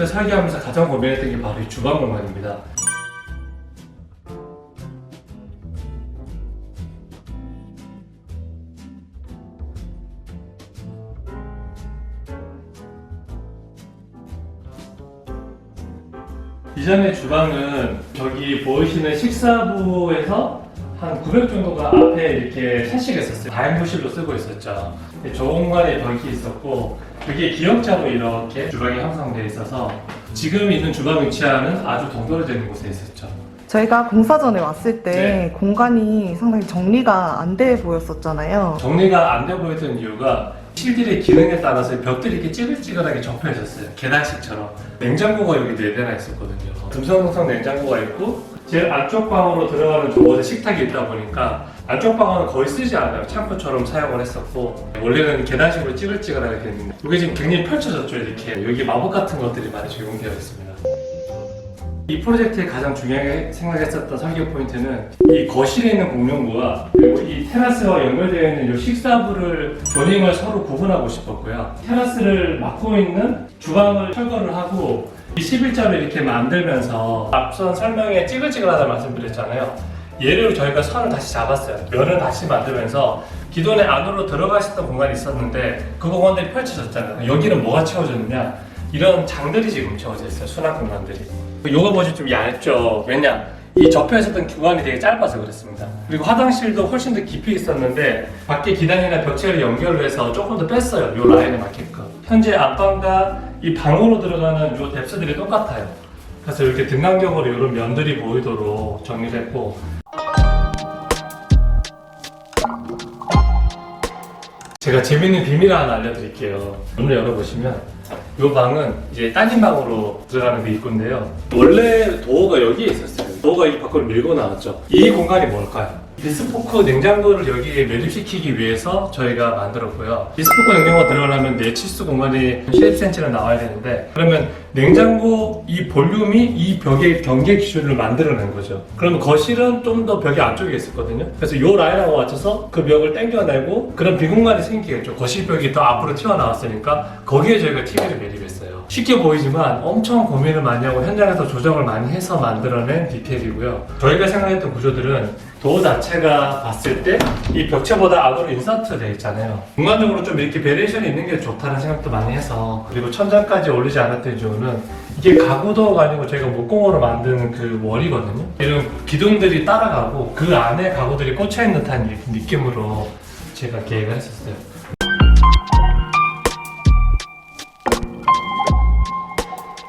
프로젝트를 설계하면서 가장 고민했던 게 바로 이 주방 공간입니다. 이전에 주방은 저기 보이시는 식사부에서 한 900 정도가 앞에 이렇게 채식했었어요. 다용도실로 쓰고 있었죠. 저 공간에 벽이 있었고 그게 기역자로 이렇게 주방이 형성되어 있어서 지금 있는 주방 위치와는 아주 동떨어져 있는 곳에 있었죠. 저희가 공사 전에 왔을 때 네. 공간이 상당히 정리가 안 돼 보였었잖아요. 정리가 안 돼 보였던 이유가 실들의 기능에 따라서 벽들이 이렇게 찌글찌글하게 접혀 있었어요. 계단식처럼. 냉장고가 여기 네 대나 있었거든요. 금성동성 냉장고가 있고 제일 안쪽 방으로 들어가는 저곳에 식탁이 있다 보니까 안쪽 방은 거의 쓰지 않아요. 창고처럼 사용을 했었고 원래는 계단식으로 찌글찌글하게 됐는데 이게 지금 굉장히 펼쳐졌죠. 이렇게 여기 마법 같은 것들이 많이 적용되어 있습니다. 이 프로젝트의 가장 중요하게 생각했었던 설계 포인트는 이 거실에 있는 공용부와 그리고 이 테라스와 연결되어 있는 이 식사부를 조링을 서로 구분하고 싶었고요. 테라스를 막고 있는 주방을 철거를 하고 이 11자로 이렇게 만들면서 앞선 설명에 찌글찌글하다 말씀드렸잖아요. 얘를 저희가 선을 다시 잡았어요. 면을 다시 만들면서 기존에 안으로 들어가셨던 공간이 있었는데 그 공간들이 펼쳐졌잖아요. 여기는 뭐가 채워졌느냐? 이런 장들이 지금 채워져 있어요. 수납 공간들이. 요거 버전 좀 얇죠. 왜냐? 이 접혀 있었던 구간이 되게 짧아서 그렇습니다. 그리고 화장실도 훨씬 더 깊이 있었는데 밖에 기단이나 벽체를 연결을 해서 조금 더 뺐어요. 요 라인에 맞게끔. 현재 안방과 이 방으로 들어가는 요 뎁스들이 똑같아요. 그래서 이렇게 등간격으로 이런 면들이 보이도록 정리를 했고 제가 재밌는 비밀 하나 알려드릴게요. 문을 열어보시면 이 방은 이제 따님 방으로 들어가는 게 입구인데요. 원래 도어가 여기에 있었어요. 도어가 이 밖으로 밀고 나왔죠. 이 공간이 뭘까요? 비스포크 냉장고를 여기에 매립시키기 위해서 저희가 만들었고요. 비스포크 냉장고가 들어가려면 내 치수 공간이 10cm는 나와야 되는데 그러면 냉장고 이 볼륨이 이 벽의 경계 기준을 만들어낸 거죠. 그러면 거실은 좀 더 벽이 안쪽에 있었거든요. 그래서 이 라인하고 맞춰서 그 벽을 당겨내고 그런 비공간이 생기겠죠. 거실 벽이 더 앞으로 튀어나왔으니까 거기에 저희가 TV를 매립했어요. 쉽게 보이지만 엄청 고민을 많이 하고 현장에서 조정을 많이 해서 만들어낸 디테일이고요. 저희가 생각했던 구조들은 도어 자체가 봤을 때 이 벽체보다 안으로 인서트 되어 있잖아요. 공간적으로 좀 이렇게 베리에이션이 있는 게 좋다는 생각도 많이 해서 그리고 천장까지 올리지 않았던 이유는 이게 가구 도어가 아니고 저희가 목공으로 만든 그 월이거든요. 이런 기둥들이 따라가고 그 안에 가구들이 꽂혀 있는 듯한 느낌으로 제가 계획을 했었어요.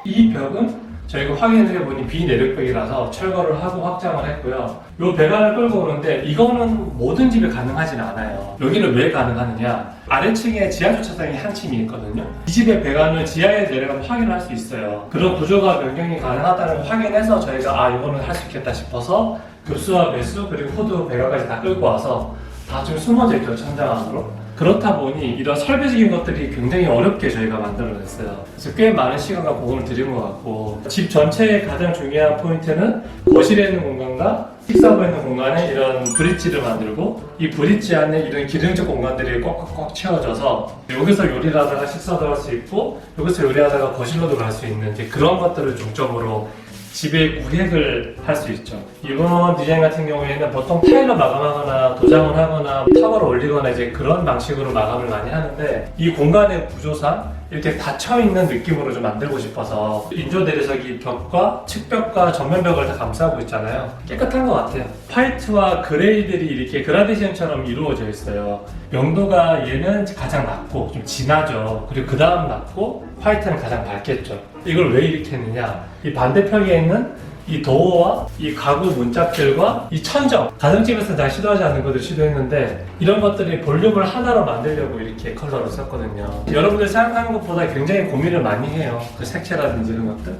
이 벽은 저희가 확인을 해보니 비내력벽이라서 철거를 하고 확장을 했고요. 이 배관을 끌고 오는데 이거는 모든 집에 가능하진 않아요. 여기는 왜 가능하느냐? 아래층에 지하 주차장이 한 층이 있거든요. 이 집의 배관을 지하에 내려가면 확인을 할수 있어요. 그런 구조가 변경이 가능하다는 걸 확인해서 저희가 아 이거는 할 수 있겠다 싶어서 급수와 배수 그리고 후드 배관까지 다 끌고 와서 다좀 숨어져 있죠 천장 안으로. 그렇다 보니 이런 설계적인 것들이 굉장히 어렵게 저희가 만들어냈어요. 그래서 꽤 많은 시간과 공을 들인 것 같고 집 전체의 가장 중요한 포인트는 거실에 있는 공간과 식사부에 있는 공간에 이런 브릿지를 만들고 이 브릿지 안에 이런 기능적 공간들이 꽉꽉꽉 채워져서 여기서 요리를 하다가 식사도 할 수 있고 여기서 요리하다가 거실로도 갈 수 있는 그런 것들을 중점으로 집에 구획을 할 수 있죠. 이번 디자인 같은 경우에는 보통 타일로 마감하거나 도장을 하거나 타워를 올리거나 이제 그런 방식으로 마감을 많이 하는데 이 공간의 구조상 이렇게 닫혀 있는 느낌으로 좀 만들고 싶어서 인조 내리석이 벽과 측벽과 전면벽을 다 감싸고 있잖아요. 깨끗한 것 같아요. 화이트와 그레이들이 이렇게 그라데이션처럼 이루어져 있어요. 명도가 얘는 가장 낮고 좀 진하죠. 그리고 그 다음 낮고 화이트는 가장 밝겠죠. 이걸 왜 이렇게 했느냐? 이 반대편에 있는 이 도어와 이 가구 문짝들과 이 천정 가정집에서 다 시도하지 않는 것들 시도했는데 이런 것들이 볼륨을 하나로 만들려고 이렇게 컬러를 썼거든요 여러분들 생각하는 것보다 굉장히 고민을 많이 해요 그 색채라든지 이런 것들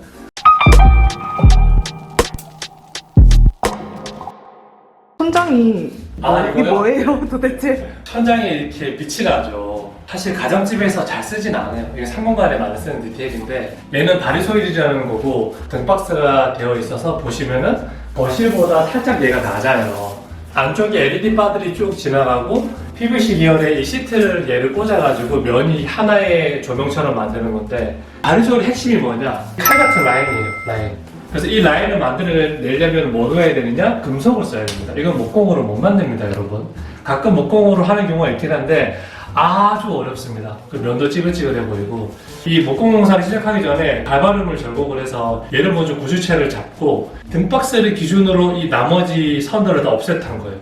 천장이 아, 이게? 뭐예요 도대체? 천장에 이렇게 빛이 나죠 사실 가정집에서 잘 쓰진 않아요 이게 상공간에 많이 쓰는 디테일인데 얘는 바리소일이라는 거고 등박스가 되어 있어서 보시면은 거실보다 살짝 얘가 낮아요 안쪽에 LED 바들이 쭉 지나가고 PVC 계열의 이 시트를 얘를 꽂아가지고 면이 하나의 조명처럼 만드는 건데 바리솔의 핵심이 뭐냐? 칼 같은 라인이에요, 라인. 그래서 이 라인을 만들어내려면 뭐 해야 되느냐? 금속을 써야 됩니다. 이건 목공으로 못 만듭니다, 여러분. 가끔 목공으로 하는 경우가 있긴 한데 아주 어렵습니다. 그 면도 찌글찌글해 보이고 이 목공 공사를 시작하기 전에 발바름을 절곡을 해서 얘를 먼저 구주체를 잡고 등박스를 기준으로 이 나머지 선들을 다 offset한 거예요.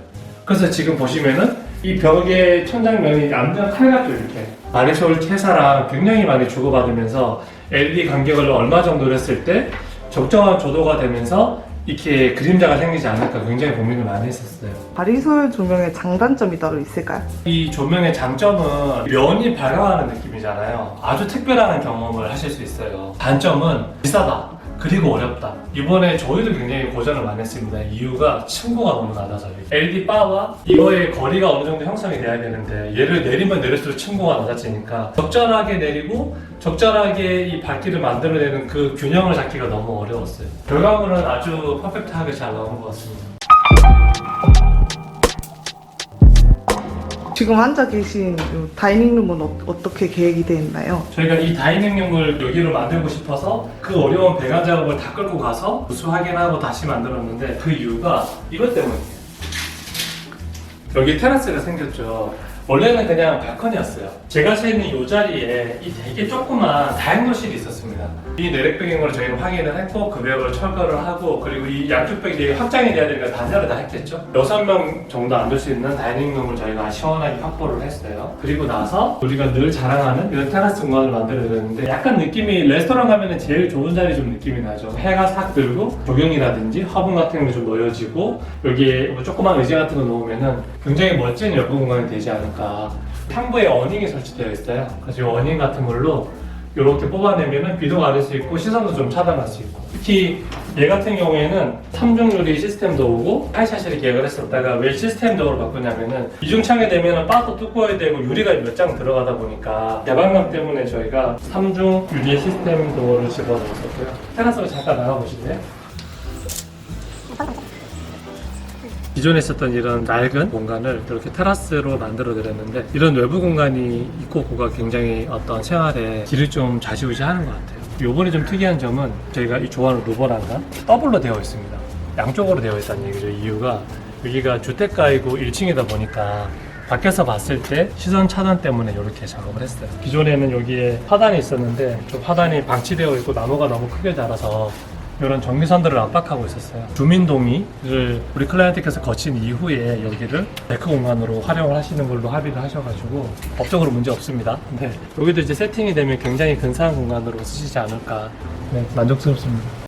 그래서 지금 보시면은 이 벽의 천장면이 완전 칼같죠 이렇게 마리솔 채사랑 굉장히 많이 주고받으면서 LED 간격을 얼마 정도 했을 때 적정한 조도가 되면서 이렇게 그림자가 생기지 않을까 굉장히 고민을 많이 했었어요. 바리솔 조명의 장단점이 따로 있을까요? 이 조명의 장점은 면이 발광하는 느낌이잖아요. 아주 특별한 경험을 하실 수 있어요. 단점은 비싸다. 그리고 어렵다. 이번에 저희도 굉장히 고전을 많이 했습니다. 이유가 층고가 너무 낮아서요. LED 바와 이거의 거리가 어느 정도 형성이 돼야 되는데 얘를 내리면 내릴수록 층고가 낮아지니까 적절하게 내리고 적절하게 이 밝기를 만들어내는 그 균형을 잡기가 너무 어려웠어요. 결과물은 아주 퍼펙트하게 잘 나온 것 같습니다. 지금 앉아 계신 이 다이닝룸은 어, 어떻게 계획이 되어 있나요? 저희가 이 다이닝룸을 여기로 만들고 싶어서 그 어려운 배관 작업을 다 끌고 가서 부수 확인하고 다시 만들었는데 그 이유가 이것 때문이에요. 여기 테라스가 생겼죠. 원래는 그냥 발컨이었어요. 제가 서 있는 이 자리에 이 되게 조그만 다용도실이 있었습니다. 이 내력 배경을 저희는 확인을 했고 그 벽을 철거를 하고 그리고 이 양쪽 벽이 확장이 돼야 되니까 단열을 다 했겠죠. 여섯 명 정도 앉을 수 있는 다이닝룸을 저희가 시원하게 확보를 했어요. 그리고 나서 우리가 늘 자랑하는 이런 테라스 공간을 만들어야 되는데 약간 느낌이 레스토랑 가면 제일 좋은 자리 좀 느낌이 나죠. 해가 싹 들고 조경이라든지 화분 같은 게 좀 놓여지고 여기에 뭐 조그만 의자 같은 거 놓으면은 굉장히 멋진 여가 공간이 되지 않을까. 상부에 어닝이 설치되어 있어요. 그래서 이 어닝 같은 걸로 이렇게 뽑아내면은 비도 가릴 수 있고 시선도 좀 차단할 수 있고 특히 얘 같은 경우에는 3중 유리 시스템도 오고 하이샤시를 계획을 했었다가 왜 시스템적으로 바꾸냐면은 이중창에 되면은 바도 두꺼워야 되고 유리가 몇 장 들어가다 보니까 개방감 때문에 저희가 3중 유리 시스템 도어를 집어넣었었고요 테라스로 잠깐 나가보실래요? 기존에 있었던 이런 낡은 공간을 이렇게 테라스로 만들어 드렸는데 이런 외부 공간이 있고 고가 굉장히 어떤 생활에 질을 좀 좌지우지하는 것 같아요. 요번에 좀 특이한 점은 저희가 이 좋아하는 루버란가 더블로 되어 있습니다. 양쪽으로 되어 있다는 얘기죠. 이유가 여기가 주택가이고 1층이다 보니까 밖에서 봤을 때 시선 차단 때문에 이렇게 작업을 했어요. 기존에는 여기에 화단이 있었는데 좀 화단이 방치되어 있고 나무가 너무 크게 자라서 이런 전기선들을 압박하고 있었어요. 주민 동의를 우리 클라이언트께서 거친 이후에 여기를 데크 공간으로 활용을 하시는 걸로 합의를 하셔가지고 법적으로 문제 없습니다. 네. 여기도 이제 세팅이 되면 굉장히 근사한 공간으로 쓰시지 않을까. 네, 만족스럽습니다.